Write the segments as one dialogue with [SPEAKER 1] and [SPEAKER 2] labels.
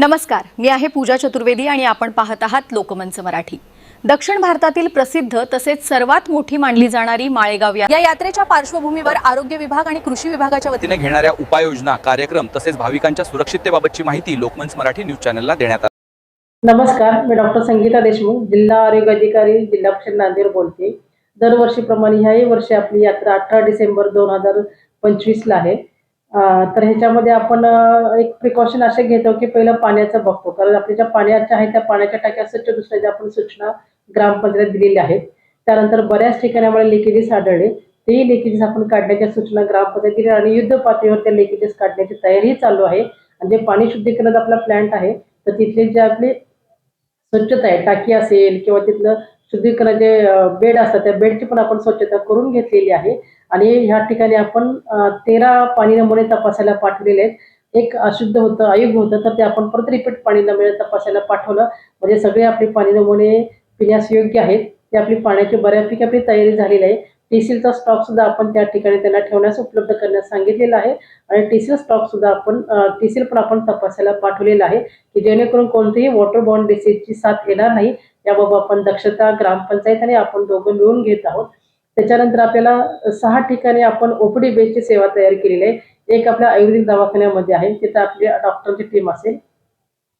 [SPEAKER 1] नमस्कार मी आहे पूजा चतुर्वेदी आणि आपण पाहत आहात लोकमंच मराठी. दक्षिण भारतातील प्रसिद्ध तसेच सर्वात मोठी मानली जाणारी माळेगाव या या यात्रेच्या पार्श्वभूमीवर आरोग्य विभाग आणि कृषी विभागाच्या वतीने
[SPEAKER 2] घेणाऱ्या उपाययोजना कार्यक्रम तसेच भाविकांच्या सुरक्षिततेबाबतची माहिती लोकमंच मराठी न्यूज चॅनलला देण्यात आली.
[SPEAKER 3] नमस्कार मी डॉक्टर संगीता देशमुख जिल्हा आरोग्य अधिकारी जिल्हा परिषद नांदेड बोलते. दरवर्षीप्रमाणे ह्याही वर्षी आपली यात्रा अठरा डिसेंबर दोन हजार पंचवीसला आहे. तर ह्याच्यामध्ये आपण एक प्रिकॉशन असे घेतो की पहिलं पाण्याचं बघतो. कारण आपल्या ज्या पाण्याच्या आहेत त्या पाण्याच्या टाक्या स्वच्छ दुसऱ्याच्या आपण सूचना ग्रामपंचायत दिलेल्या आहेत त्यानंतर बऱ्याच ठिकाणी आम्हाला लिकेजेस आढळले. तेही लिकेजेस आपण काढण्याच्या सूचना ग्रामपंचायत दिल्या आणि युद्ध पातळीवर त्या लिकेजेस काढण्याची तयारीही चालू आहे. आणि जे पाणी शुद्धीकरण आपला प्लॅन्ट आहे तर तिथले जे आपले स्वच्छता आहे टाकी असेल किंवा तिथलं शुद्धीकरणाचे बेड असतात त्या बेडची पण आपण स्वच्छता करून घेतलेली आहे. आणि ह्या ठिकाणी आपण तेरा पाणी नमुने तपासायला पाठवलेले आहेत. एक अशुद्ध होतं अयुग होतं तर ते आपण परत रिपीट पाणी नमुने तपासायला पाठवलं. म्हणजे सगळे आपले पाणी नमुने पिण्यास योग्य आहेत. ते आपली पाण्याची बऱ्यापैकी आपली तयारी झालेली आहे. टीसीलचा स्टॉक सुद्धा आपण त्या ठिकाणी त्यांना ठेवण्यास उपलब्ध करण्यास सांगितलेलं आहे. आणि टीसील स्टॉक सुद्धा आपण टीसील पण आपण तपासायला पाठवलेला आहे की जेणेकरून कोणतीही वॉटर बॉर्न डिसीजची साथ येणार नाही. याबाबत आपण दक्षता ग्रामपंचायत आणि आपण दोघं मिळून घेत आहोत. त्याच्यानंतर आपल्याला सहा ठिकाणी आपण ओपीडी बेसची सेवा तयार केलेली आहे. एक आपल्या आयुर्वेदिक दवाखान्यामध्ये आहे. तिथं आपली डॉक्टरची टीम असेल.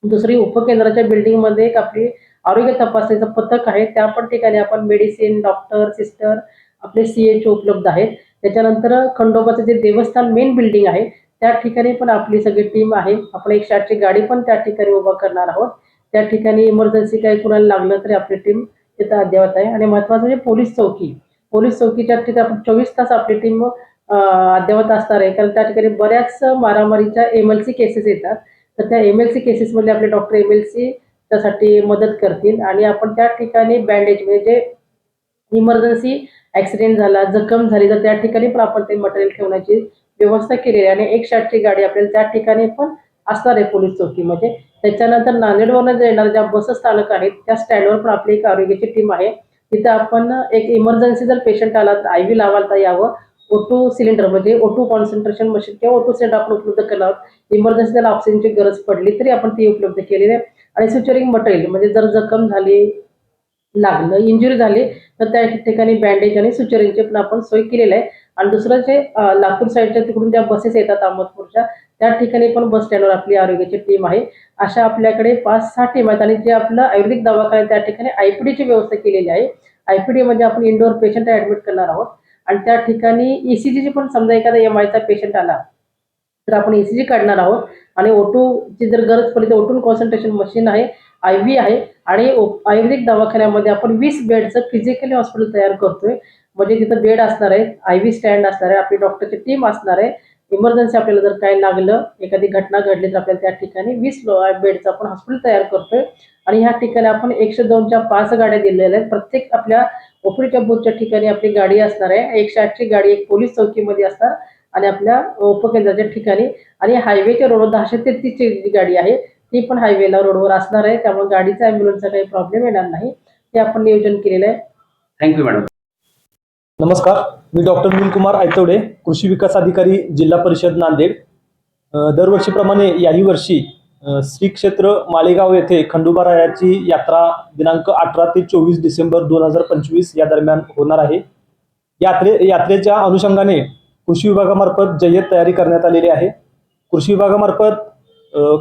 [SPEAKER 3] दुसरी उपकेंद्राच्या बिल्डिंगमध्ये एक आपली आरोग्य तपासणीचं पथक आहे. त्या पण ठिकाणी आपण मेडिसिन डॉक्टर सिस्टर आपले सी एच उपलब्ध आहेत. त्याच्यानंतर खंडोबाचं जे देवस्थान मेन बिल्डिंग आहे त्या ठिकाणी पण आपली सगळी टीम आहे. आपण एक आठची गाडी पण त्या ठिकाणी उभा करणार आहोत. त्या ठिकाणी इमर्जन्सी काही कुणाला लागलं तरी आपली टीम तिथं अद्ययावत आहे. आणि महत्त्वाचं म्हणजे पोलीस चौकी. पोलीस चौकीच्या ठिकाणी आपण चोवीस तास आपली टीम अद्ययावत असणार आहे. कारण त्या ठिकाणी बऱ्याच मारामारीच्या एम एल सी केसेस येतात. तर त्या एम एल सी केसेसमध्ये आपले डॉक्टर एम एल सी त्यासाठी मदत करतील. आणि आपण त्या ठिकाणी बँडेज म्हणजे इमर्जन्सी ॲक्सिडेंट झाला जखम झाली तर त्या ठिकाणी पण आपण ते मटेरियल ठेवण्याची व्यवस्था केलेली आहे. आणि एक शॅटची गाडी आपल्याला त्या ठिकाणी पण असणार आहे पोलीस चौकीमध्ये. त्याच्यानंतर नांदेडवरनं जे येणाऱ्या ज्या बस स्थानक आहेत त्या स्टँडवर पण आपली एक आरोग्याची टीम आहे. तिथं आपण एक इमर्जन्सी जर पेशंट आला तर आय व्ही लावायला यावं. ओ टू सिलेंडर म्हणजे ओ टू कॉन्सन्ट्रेशन मशीन किंवा ओ टू सिलेंडर आपण उपलब्ध केला आहोत. इमर्जन्सी त्याला ऑक्सिजनची गरज पडली तरी आपण ती उपलब्ध केलेली आहे आणि सुचरिंग मटेरियल म्हणजे जर जखम झाली लागलं इंजुरी झाली तर त्या ठिकाणी बँडेज आणि सुचरिंगची पण आपण सोय केलेली आहे. आणि दुसरं जे लातूर साईडच्या तिकडून ज्या बसेस येतात अहमदपूरच्या त्या ठिकाणी पण बस स्टँडवर आपली आरोग्याची टीम आहे. अशा आपल्याकडे पाच सहा टीम आहेत आणि जे आपलं आयुर्वेदिक दवाखाना त्या ठिकाणी आयपीडीची व्यवस्था केलेली आहे. आयपीडी म्हणजे आपण इंडोर पेशंट ऍडमिट करणार आहोत. आणि त्या ठिकाणी ईसीजीची पण समजा एखादा एम आयचा पेशंट आला तर आपण ईसीजी काढणार आहोत. आणि O2 ची जर गरज पडली तर ओटून कॉन्सन्ट्रेशन मशीन आहे आय व्ही आहे. आणि आयुर्वेदिक दवाखान्यामध्ये आपण वीस बेडचं फिजिकली हॉस्पिटल तयार करतोय. म्हणजे तिथं बेड असणार आहे आय व्ही स्टँड असणार आहे आपली डॉक्टरची टीम असणार आहे. इमर्जन्सी आपल्याला जर काय लागलं एखादी घटना घडली तर आपल्याला त्या ठिकाणी वीस बेडचं आपण हॉस्पिटल तयार करतोय. आणि ह्या ठिकाणी आपण एकशे दोनच्या पाच गाड्या दिलेल्या आहेत. प्रत्येक आपल्या ओपरीच्या बूथच्या ठिकाणी आपली गाडी असणार आहे. एकशे आठची गाडी एक पोलीस चौकीमध्ये असणार आणि आपल्या उपकेंद्राच्या ठिकाणी. आणि हायवेच्या रोड दहाशे तेहतीसची जी गाडी आहे ती पण हायवेला रोडवर असणार आहे. त्यामुळे गाडीचा ॲम्ब्युलन्सचा काही प्रॉब्लेम येणार नाही. ते आपण नियोजन केलेलं आहे.
[SPEAKER 2] थँक्यू मॅडम
[SPEAKER 4] नमस्कार मी डॉक्टर नीलकुमार आयतवडे कृषी विकास अधिकारी जिल्हा परिषद नांदेड. दरवर्षीप्रमाणे याही वर्षी श्री क्षेत्र मालेगाव येथे खंडोबारायाची यात्रा दिनांक अठरा ते चोवीस डिसेंबर दोन हजार पंचवीस या दरम्यान होणार आहे. यात्रे यात्रेच्या अनुषंगाने कृषी विभागामार्फत जय्यत तयारी करण्यात आलेली आहे. कृषी विभागामार्फत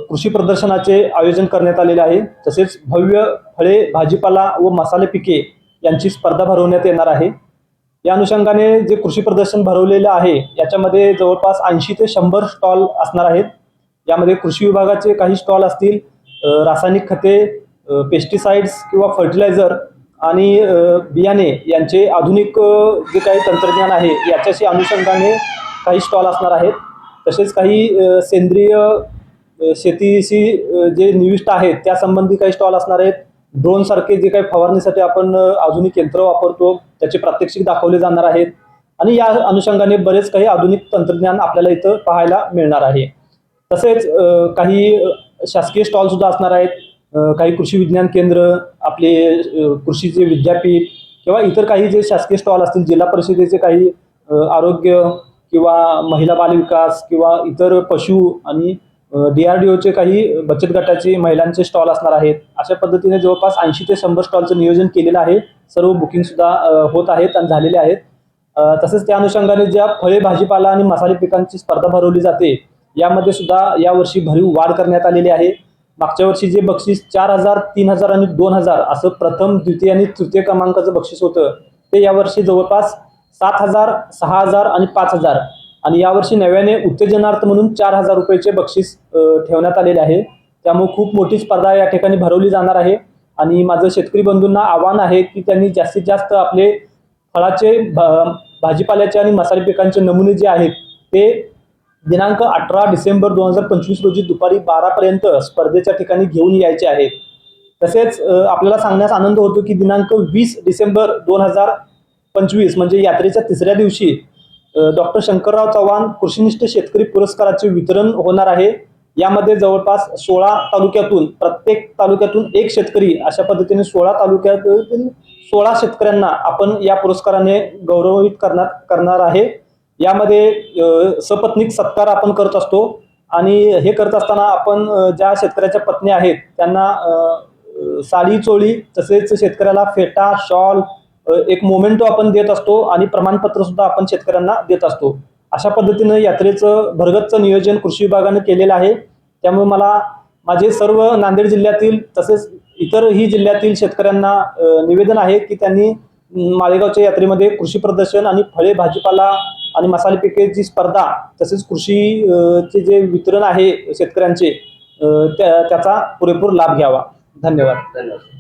[SPEAKER 4] कृषी प्रदर्शनाचे आयोजन करण्यात आलेले आहे. तसेच भव्य फळे भाजीपाला व मसाले पिके यांची स्पर्धा भरवण्यात येणार आहे. या अनुषंगाने जे कृषी प्रदर्शन भरवलेलं आहे याच्यामध्ये जवळपास ऐंशी ते शंभर स्टॉल असणार आहेत. यामध्ये कृषी विभागाचे काही स्टॉल असतील रासायनिक खते पेस्टिसाइड्स किंवा फर्टिलायझर आणि बियाणे यांचे आधुनिक जे काही तंत्रज्ञान आहे याच्याशी अनुषंगाने काही स्टॉल असणार आहेत. तसेच काही सेंद्रिय शेतीशी जे निविष्ट आहेत त्यासंबंधी काही स्टॉल असणार आहेत. ड्रोन सारखे जे काही फवारणीसाठी आपण आधुनिक यंत्र वापरतो त्याचे प्रात्यक्षिक दाखवले जाणार आहेत. आणि या अनुषंगाने बरेच काही आधुनिक तंत्रज्ञान आपल्याला इथं पाहायला मिळणार आहे. तसेच काही शासकीय स्टॉल सुद्धा असणार आहेत. काही कृषी विज्ञान केंद्र आपले कृषीचे विद्यापीठ किंवा इतर काही जे शासकीय स्टॉल असतील जिल्हा परिषदेचे काही आरोग्य किंवा महिला बालविकास किंवा इतर पशु आणि डीआरडीओचे काही बचत गटाचे महिलांचे स्टॉल असणार आहेत. अशा पद्धतीने जवळपास ऐंशी ते शंभर स्टॉलचं नियोजन केलेलं आहे. सर्व बुकिंग सुद्धा होत आहेत आणि झालेले आहेत. तसेच त्या अनुषंगाने ज्या फळे भाजीपाला आणि मसाले पिकांची स्पर्धा भरवली जाते यामध्ये सुद्धा यावर्षी भरीव वाढ करण्यात आलेली आहे. मागच्या वर्षी जे बक्षीस चार हजार तीन हजार आणि दोन हजार असं प्रथम द्वितीय आणि तृतीय क्रमांकाचं बक्षीस होतं ते यावर्षी जवळपास सात हजार सहा हजार आणि पाच हजार आणि यावर्षी नव्याने उत्तेजनार्थ म्हणून चार हजार रुपयेचे बक्षीस ठेवण्यात आलेले आहे. त्यामुळे खूप मोठी स्पर्धा या ठिकाणी भरवली जाणार आहे. आणि माझं शेतकरी बंधूंना आव्हान आहे की त्यांनी जास्तीत जास्त आपले फळाचे भा- भाजीपाल्याचे आणि मसाले पिकांचे नमुने जे आहेत ते दिनांक अठरा डिसेंबर दोन हजार पंचवीस रोजी दुपारी बारापर्यंत स्पर्धेच्या ठिकाणी घेऊन यायचे आहे. तसेच आपल्याला सांगण्यास आनंद होतो की दिनांक वीस डिसेंबर दोन हजार पंचवीस म्हणजे यात्रेच्या तिसऱ्या दिवशी डॉक्टर शंकरराव चव्हाण कृषीनिष्ठ शेतकरी पुरस्काराचे वितरण होणार आहे. यामध्ये जवळपास सोळा तालुक्यातून प्रत्येक तालुक्यातून एक शेतकरी अशा पद्धतीने सोळा तालुक्यातील सोळा शेतकऱ्यांना आपण या पुरस्काराने गौरवित करणार करणार आहे. यामध्ये सपत्निक सपत्नीक सत्कार आपण करत असतो. आणि हे करत असताना आपण ज्या शेतकऱ्याच्या पत्नी आहेत त्यांना साडी चोळी तसेच शेतकऱ्याला फेटा शॉल एक मोमेंटो आपण देत असतो आणि प्रमाणपत्र सुद्धा आपण शेतकऱ्यांना देत असतो. अशा पद्धतीनं यात्रेचं भरगतचं नियोजन कृषी विभागानं केलेलं आहे. त्यामुळे मला माझे सर्व नांदेड जिल्ह्यातील तसेच इतरही जिल्ह्यातील शेतकऱ्यांना निवेदन आहे की त्यांनी मालेगावच्या यात्रेमध्ये कृषी प्रदर्शन आणि फळे भाजीपाला आणि मसाले पिकेची स्पर्धा तसेच कृषी चे जे वितरण आहे शेतकऱ्यांचे त्या- त्याचा पुरेपूर लाभ घ्यावा. धन्यवाद.
[SPEAKER 5] धन्यवाद.